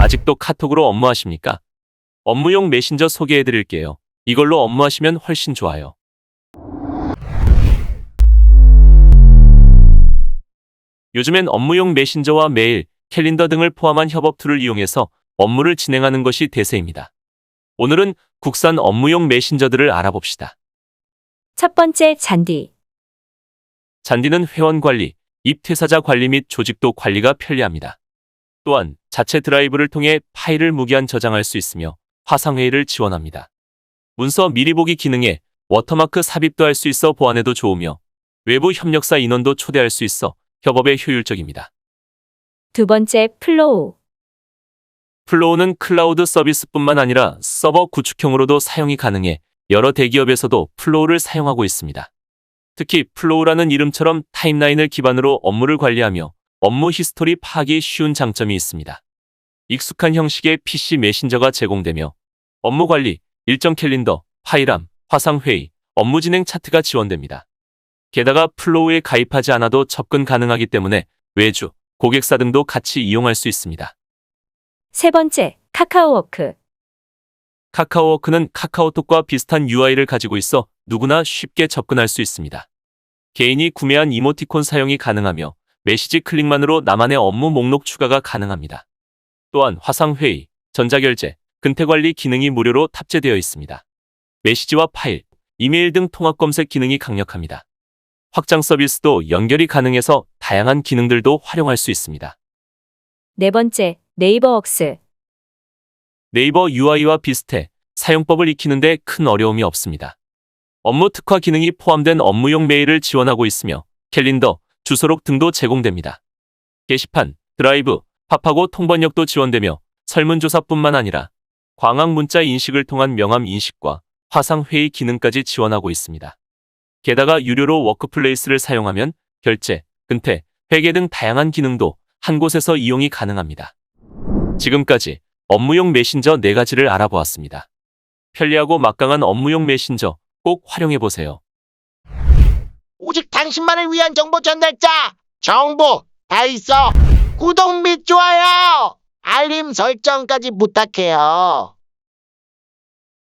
아직도 카톡으로 업무하십니까? 업무용 메신저 소개해 드릴게요. 이걸로 업무하시면 훨씬 좋아요. 요즘엔 업무용 메신저와 메일, 캘린더 등을 포함한 협업 툴을 이용해서 업무를 진행하는 것이 대세입니다. 오늘은 국산 업무용 메신저들을 알아봅시다. 첫 번째 잔디. 잔디는 회원 관리, 입퇴사자 관리 및 조직도 관리가 편리합니다. 또한 자체 드라이브를 통해 파일을 무기한 저장할 수 있으며 화상회의를 지원합니다. 문서 미리 보기 기능에 워터마크 삽입도 할 수 있어 보안에도 좋으며 외부 협력사 인원도 초대할 수 있어 협업에 효율적입니다. 두 번째 플로우. 플로우는 클라우드 서비스뿐만 아니라 서버 구축형으로도 사용이 가능해 여러 대기업에서도 플로우를 사용하고 있습니다. 특히 플로우라는 이름처럼 타임라인을 기반으로 업무를 관리하며 업무 히스토리 파악이 쉬운 장점이 있습니다. 익숙한 형식의 PC 메신저가 제공되며 업무 관리, 일정 캘린더, 파일함, 화상회의, 업무 진행 차트가 지원됩니다. 게다가 플로우에 가입하지 않아도 접근 가능하기 때문에 외주, 고객사 등도 같이 이용할 수 있습니다. 세 번째 카카오워크. 카카오워크는 카카오톡과 비슷한 UI를 가지고 있어 누구나 쉽게 접근할 수 있습니다. 개인이 구매한 이모티콘 사용이 가능하며 메시지 클릭만으로 나만의 업무 목록 추가가 가능합니다. 또한 화상회의, 전자결제, 근태관리 기능이 무료로 탑재되어 있습니다. 메시지와 파일, 이메일 등 통합 검색 기능이 강력합니다. 확장 서비스도 연결이 가능해서 다양한 기능들도 활용할 수 있습니다. 네 번째 네이버 웍스. 네이버 UI와 비슷해 사용법을 익히는데 큰 어려움이 없습니다. 업무 특화 기능이 포함된 업무용 메일을 지원하고 있으며 캘린더, 주소록 등도 제공됩니다. 게시판, 드라이브, 팝하고 통번역도 지원되며 설문조사뿐만 아니라 광학 문자 인식을 통한 명함 인식과 화상 회의 기능까지 지원하고 있습니다. 게다가 유료로 워크플레이스를 사용하면 결제, 근태, 회계 등 다양한 기능도 한 곳에서 이용이 가능합니다. 지금까지 업무용 메신저 4가지를 알아보았습니다. 편리하고 막강한 업무용 메신저 꼭 활용해 보세요. 오직 당신만을 위한 정보 전달자 정보 다 있어 구독 및 좋아요 알림 설정까지 부탁해요.